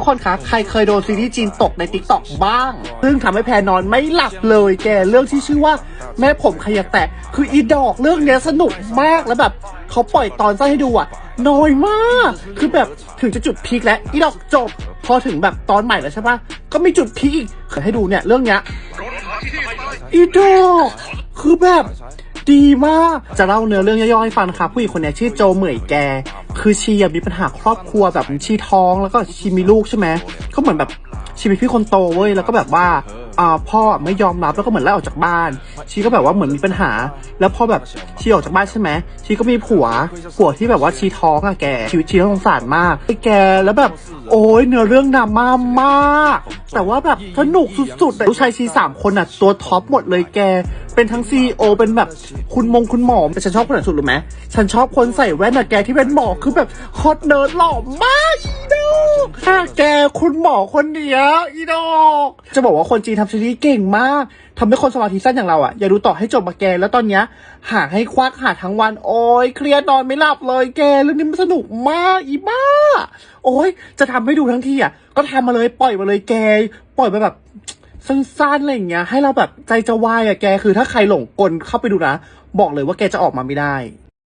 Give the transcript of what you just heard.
ทุกคนคะใครเคยโดนซีรีส์จีนตกในติ๊กต็อกบ้าง ซึ่งทำให้แพรนอนไม่หลับเลยแกเรื่องที่ชื่อว่าแม่ผมขยักแตะคืออีดอกเรื่องเนี้ยสนุกมากแล้วแบบเขาปล่อยตอนสั้นให้ดูอะน้อยมาก คือแบบถึงจะจุดพีคแล้วอีดอกจบ พอถึงแบบตอนใหม่แล้วใช่ปะก็มีจุดพีคอีกเคยให้ดูเนี่ยเรื่องเนี้ยอีดอกคือแบบ ดีมาก จะเล่าเนื้อเรื่องย่อยๆให้ฟังนะคะผู้หญิงคนนี้ชื่อโจเหมยแก คือชีอะมีปัญหาครอบครัวแบบชีท้องแล้วก็ชีมีลูกใช่ไหมก็เหมือนแบบชีเป็นพี่คนโตเว้ยแล้วก็แบบว่า พ่อไม่ยอมรับแล้วก็เหมือนไล่ออกจากบ้าน ชีก็แบบว่าเหมือนมีปัญหา แล้วพอแบบชีออกจากบ้านใช่ไหมชีก็มีผัวผัวที่แบบว่าชีท้องอะแกชีวิตชีน่าสงสารมากไอ้แกแล้วแบบ โอ้ยเนื้อเรื่องดราม่ามาก แต่ว่าแบบสนุกสุดๆแต่ลูกชายชีสามคนอะตัวท็อปหมดเลยแก เป็นทั้งซีโอเป็นแบบคุณมงคุณหมอแต่ฉันชอบคนไหนสุดรู้ไหมฉันชอบคนใส่แว่นอะแกที่เป็นหมอคือแบบฮอตเนิร์ดหล่อมาก อีดอกถ้าแกคุณหมอคนเนี้ยอีดอก จะบอกว่าคนจีนทำซีรีส์เก่งมากทำให้คนสมาธิสั้นอย่างเราอะอย่าดูต่อให้จบมาแกแล้วตอนเนี้ยหาให้ควักหาทั้งวัน โอ้ยเครียดนอนไม่หลับเลยแกเรื่องนี้มันสนุกมากอีบ้า โอ้ยจะทำให้ดูทั้งทีอะก็ทำมาเลยปล่อยมาเลยแก ปล่อยไปแบบสั้นๆอะไรอย่างเงี้ย ให้เราแบบใจจะวายอะแกคือถ้าใครหลงกลเข้าไปดูนะ บอกเลยว่าแกจะออกมาไม่ได้